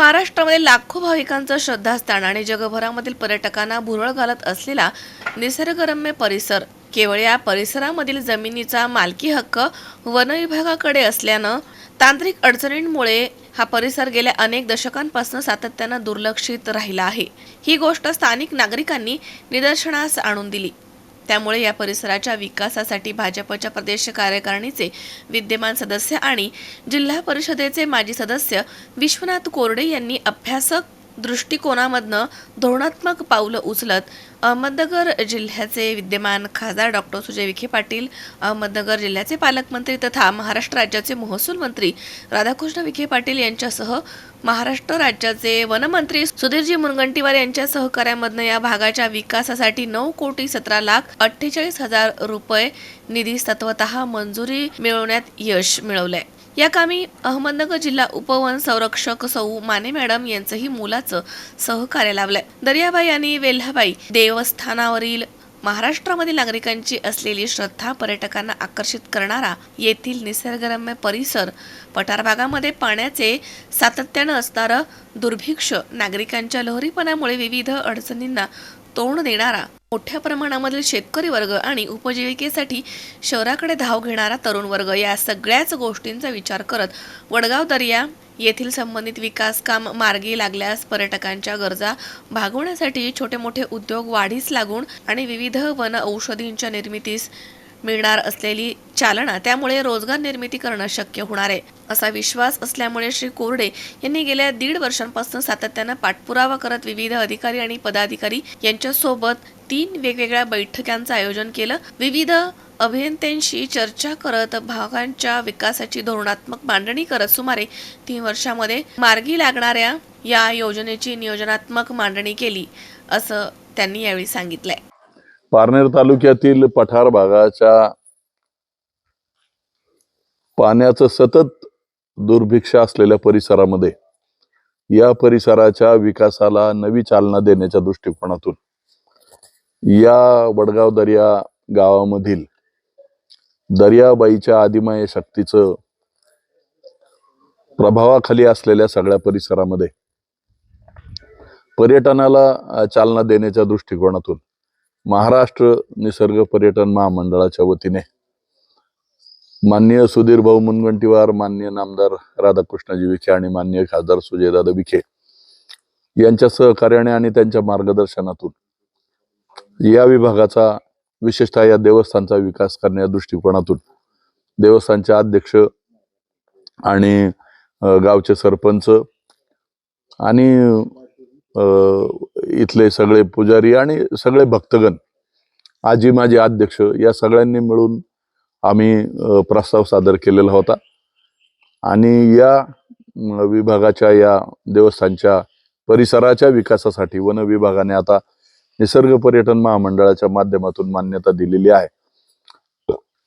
महाराष्ट्रामध्ये लाखो भाविकांचं श्रद्धास्थान आणि जगभरामधील पर्यटकांना भुरळ घालत असलेला निसर्गरम्य परिसर केवळ या परिसरामधील जमिनीचा मालकी हक्क वनविभागाकडे असल्यानं तांत्रिक अडचणींमुळे हा परिसर गेल्या अनेक दशकांपासून सातत्यानं दुर्लक्षित राहिला आहे. ही गोष्ट स्थानिक नागरिकांनी निदर्शनास आणून दिली. त्यामुळे या परिसराच्या विकासासाठी भाजपच्या प्रदेश कार्यकारिणीचे विद्यमान सदस्य आणि जिल्हा परिषदेचे माजी सदस्य विश्वनाथ कोरडे यांनी अभ्यासक दृष्टिकोनामधनं धोरणात्मक पावलं उचलत अहमदनगर जिल्ह्याचे विद्यमान खासदार डॉक्टर सुजय विखे पाटील अहमदनगर जिल्ह्याचे पालकमंत्री तथा महाराष्ट्र राज्याचे महसूल मंत्री राधाकृष्ण विखे पाटील यांच्यासह महाराष्ट्र राज्याचे वनमंत्री सुधीरजी मुनगंटीवार यांच्या सहकार्यामधनं या भागाच्या विकासासाठी नऊ कोटी सतरा लाख अठ्ठेचाळीस हजार रुपये निधी तत्वत मंजुरी मिळवण्यात यश मिळवलंय. या कामी अहमदनगर जिल्हा उपवन संरक्षक सौ माने मॅडम यांचंही मुलाचं सहकार्य लाभलंय. दर्याबाई आणि वेल्हाबाई देवस्थानावरील महाराष्ट्रामधील नागरिकांची असलेली श्रद्धा पर्यटकांना आकर्षित करणारा येथील निसर्गरम्य परिसर पठार भागामध्ये पाण्याचे सातत्यानं असणारं दुर्भिक्ष नागरिकांच्या लहरीपणामुळे विविध अडचणींना तोंड देणारा मोठ्या प्रमाणामधील शेतकरी वर्ग आणि उपजीविकेसाठी शहराकडे धाव घेणारा तरुण वर्ग या सगळ्याच गोष्टींचा विचार करत वडगाव दर्या येथील संबंधित विकास काम मार्गी लागल्यास पर्यटकांच्या गरजा भागवण्यासाठी छोटे मोठे उद्योग वाढीस लागून आणि विविध वन औषधींच्या निर्मितीस मिळणार असलेली चालना त्यामुळे रोजगार निर्मिती करणं शक्य होणार आहे. असा विश्वास असल्यामुळे श्री कोरडे यांनी गेल्या दीड वर्षांपासून सातत्यानं पाठपुरावा करत विविध अधिकारी आणि पदाधिकारी यांच्यासोबत तीन वेगवेगळ्या बैठकांचं आयोजन केलं. विविध अभियंत्यांशी चर्चा करत भागांच्या विकासाची धोरणात्मक मांडणी करत सुमारे तीन वर्षामध्ये मार्गी लागणाऱ्या या योजनेची नियोजनात्मक मांडणी केली असं त्यांनी यावेळी सांगितलंय. पारनेर तालुक्यातील पठार भागाच्या पाण्याचं सतत दुर्भिक्ष असलेल्या परिसरामध्ये या परिसराच्या विकासाला नवी चालना देण्याच्या दृष्टिकोनातून या वडगाव दर्या गावामधील दर्याबाईच्या आदिमाय शक्तीचं प्रभावाखाली असलेल्या सगळ्या परिसरामध्ये पर्यटनाला चालना देण्याच्या दृष्टिकोनातून महाराष्ट्र निसर्ग पर्यटन महामंडळाच्या वतीने माननीय सुधीर भाऊ मुनगंटीवार माननीय नामदार राधाकृष्णजी विखे आणि माननीय खासदार सुजयदादा विखे यांच्या सहकार्याने आणि त्यांच्या मार्गदर्शनातून या विभागाचा विशेषतः या देवस्थानचा विकास करण्या दृष्टिकोनातून देवस्थानचे अध्यक्ष आणि गावचे सरपंच आणि इथले सगळे पुजारी आणि सगळे भक्तगण आजी माझे अध्यक्ष या सगळ्यांनी मिळून आम्ही प्रस्ताव सादर केलेला होता. आणि या विभागाच्या या देवस्थानच्या परिसराच्या विकासासाठी वन विभागाने आता निसर्ग पर्यटन महामंडळाच्या माध्यमातून मान्यता दिलेली आहे.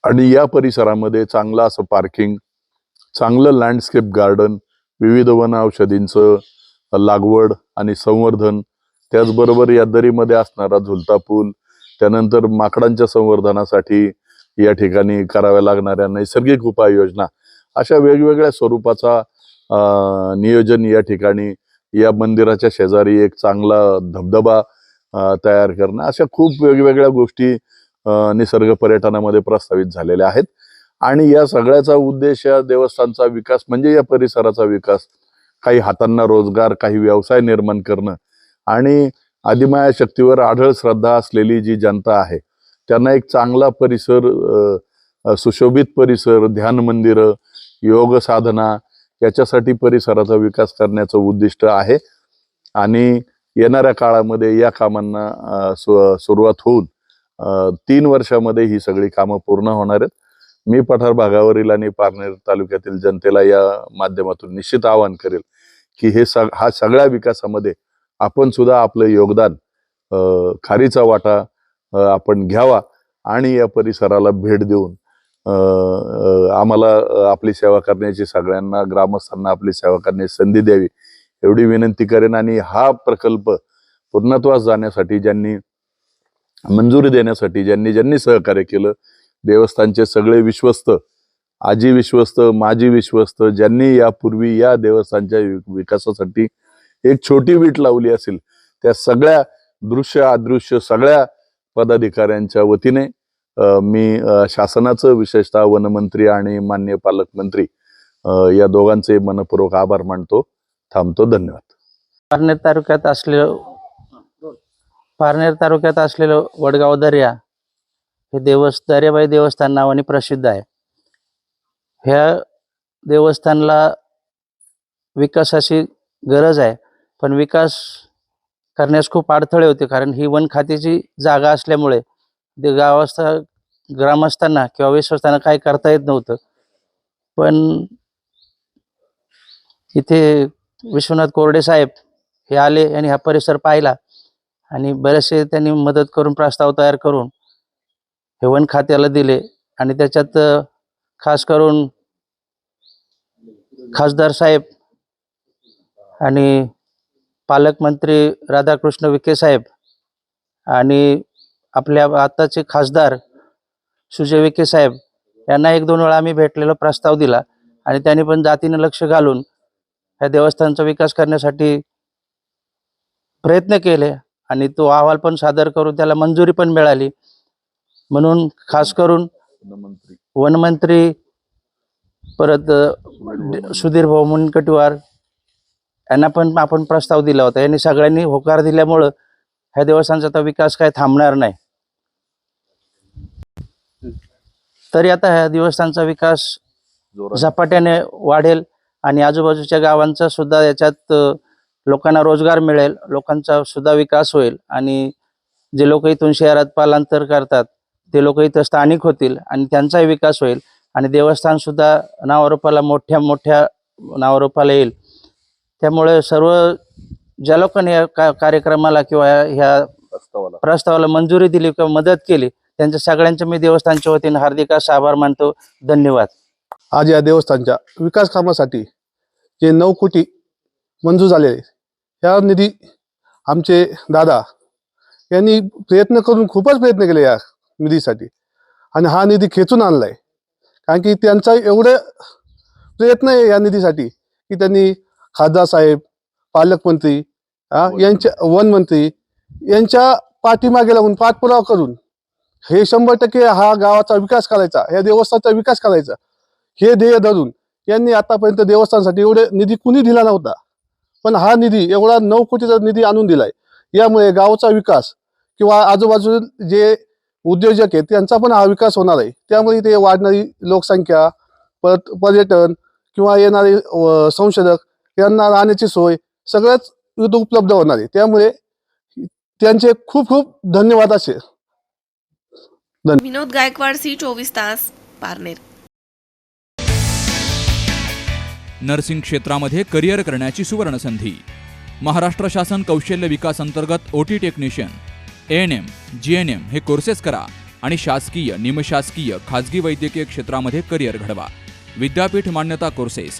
आणि या परिसरामध्ये चांगलं असं पार्किंग चांगलं लँडस्केप गार्डन विविध वन औषधींचं लागवड आणि संवर्धन त्याचबरोबर या दरीमध्ये असणारा झुलता पूल त्यानंतर माकडांच्या संवर्धनासाठी या ठिकाणी कराव्या लागणाऱ्या नैसर्गिक उपाययोजना अशा वेगवेगळ्या स्वरूपाचा नियोजन या ठिकाणी या मंदिराच्या शेजारी एक चांगला धबधबा तयार करणं अशा खूप वेगवेगळ्या गोष्टी निसर्ग पर्यटनामध्ये प्रस्तावित झालेल्या आहेत. आणि या सगळ्याचा उद्देश या देवस्थानचा विकास म्हणजे या परिसराचा विकास. काही हातांना रोजगार काही व्यवसाय निर्माण करणं आणि आदिमाया शक्तीवर आढळ श्रद्धा असलेली जी जनता आहे त्यांना एक चांगला परिसर सुशोभित परिसर ध्यान मंदिरं योग साधना याच्यासाठी परिसराचा विकास करण्याचं उद्दिष्ट आहे. आणि येणाऱ्या काळामध्ये या कामांना सु- सुरुवात होऊन तीन वर्षामध्ये ही सगळी कामं पूर्ण होणार आहेत. मी पठार भागावरील आणि पारनेर तालुक्यातील जनतेला या माध्यमातून निश्चित आवाहन करेल की हे सग हा सगळ्या विकासामध्ये आपण सुद्धा आपलं योगदान खारीचा वाटा आपण घ्यावा आणि या परिसराला भेट देऊन आम्हाला आपली सेवा करण्याची सगळ्यांना ग्रामस्थांना आपली सेवा करण्याची संधी द्यावी एवढी विनंती करेन आणि हा प्रकल्प पूर्णत्वास जाण्यासाठी ज्यांनी मंजुरी देण्यासाठी ज्यांनी ज्यांनी सहकार्य केलं देवस्थानचे सगळे विश्वस्त आजी विश्वस्त माजी विश्वस्त ज्यांनी यापूर्वी या देवस्थानच्या विकासासाठी एक छोटी वीट लावली असेल त्या सगळ्या दृश्य अदृश्य सगळ्या पदाधिकाऱ्यांच्या वतीने मी शासनाचं विशेषतः वनमंत्री आणि मान्य पालकमंत्री या दोघांचे मनपूर्वक आभार मानतो थांबतो धन्यवाद. पारनेर तालुक्यात असलेलं पारनेर तालुक्यात असलेलं वडगाव दर्या हे देवस्थ दर्याबाई देवस्थान नावाने प्रसिद्ध आहे. ह्या देवस्थानला विकासाची गरज आहे. पण विकास करण्यास खूप अडथळे होते कारण ही वन खात्याची जागा असल्यामुळे ते गावस्थ ग्रामस्थांना किंवा विश्वस्तांना काही करता येत नव्हतं. पण इथे विश्वनाथ कोरडे साहेब हे आले आणि हा परिसर पाहिला आणि बरेचसे त्यांनी मदत करून प्रस्ताव तयार करून हे वन खात्याला दिले आणि त्याच्यात खास करून खासदार साहेब आणि पालकमंत्री राधाकृष्ण विखे साहेब आणि आपल्या आताचे खासदार सुजय विखे साहेब यांना एक दोन वेळा आम्ही भेटलेला प्रस्ताव दिला आणि त्यांनी पण जातीनं लक्ष घालून ह्या देवस्थानचा विकास करण्यासाठी प्रयत्न केले आणि तो अहवाल पण सादर करून त्याला मंजुरी पण मिळाली. म्हणून खास करून वनमंत्री. परत सुधीर भाऊ मुनगंटीवार यांना पण आपण प्रस्ताव दिला होता. यांनी सगळ्यांनी होकार दिल्यामुळं ह्या देवस्थानचा विकास काय थांबणार नाही. तरी आता ह्या देवस्थानचा विकास झपाट्याने वाढेल आणि आजूबाजूच्या गावांचा सुद्धा याच्यात लोकांना रोजगार मिळेल लोकांचा सुद्धा विकास होईल आणि जे लोक इथून शहरात पालांतर करतात ते लोक इथं स्थानिक होतील आणि त्यांचाही विकास होईल आणि देवस्थान सुद्धा नावारूपाला मोठ्या मोठ्या नावारूपाला येईल. त्यामुळे सर्व ज्या लोकांनी या का कार्यक्रमाला किंवा ह्या प्रस्तावाला. मंजुरी दिली किंवा मदत केली त्यांच्या सगळ्यांच्या मी देवस्थानच्या वतीने हार्दिक असा आभार मानतो. धन्यवाद. आज या देवस्थानच्या विकास कामासाठी जे नऊ कोटी मंजूर झालेले या निधी आमचे दादा यांनी प्रयत्न करून खूपच प्रयत्न केले या निधीसाठी. आणि हा निधी खेचून आणलाय. कारण की त्यांचा एवढं प्रयत्न आहे या निधीसाठी की त्यांनी खासदार साहेब पालकमंत्री यांच्या वनमंत्री यांच्या पाठीमागे लागून पाठपुरावा करून हे शंभर टक्के हा गावाचा विकास करायचा या देवस्थानचा विकास करायचा हे ध्येय धरून यांनी आतापर्यंत देवस्थानसाठी एवढे निधी कुणी दिला नव्हता. पण हा निधी एवढा नऊ कोटीचा निधी आणून दिलाय. यामुळे गावाचा विकास किंवा आजूबाजू जे उद्योजक आहेत त्यांचा पण हा विकास होणार आहे. त्यामुळे इथे वाढणारी लोकसंख्या परत पर्यटन किंवा येणारे संशोधक यांना राहण्याची सोय सगळंच इथं उपलब्ध होणार आहे. त्यामुळे त्यांचे खूप खूप धन्यवाद असे. विनोद गायकवाड सी चोवीस तास पारनेर. नर्सिंग क्षेत्रामध्ये करिअर करण्याची सुवर्णसंधी. महाराष्ट्र शासन कौशल्य विकास अंतर्गत OT technician N M G N M हे कोर्सेस करा आणि शासकीय निमशासकीय खाजगी वैद्यकीय क्षेत्रामध्ये करिअर घडवा. विद्यापीठ मान्यता कोर्सेस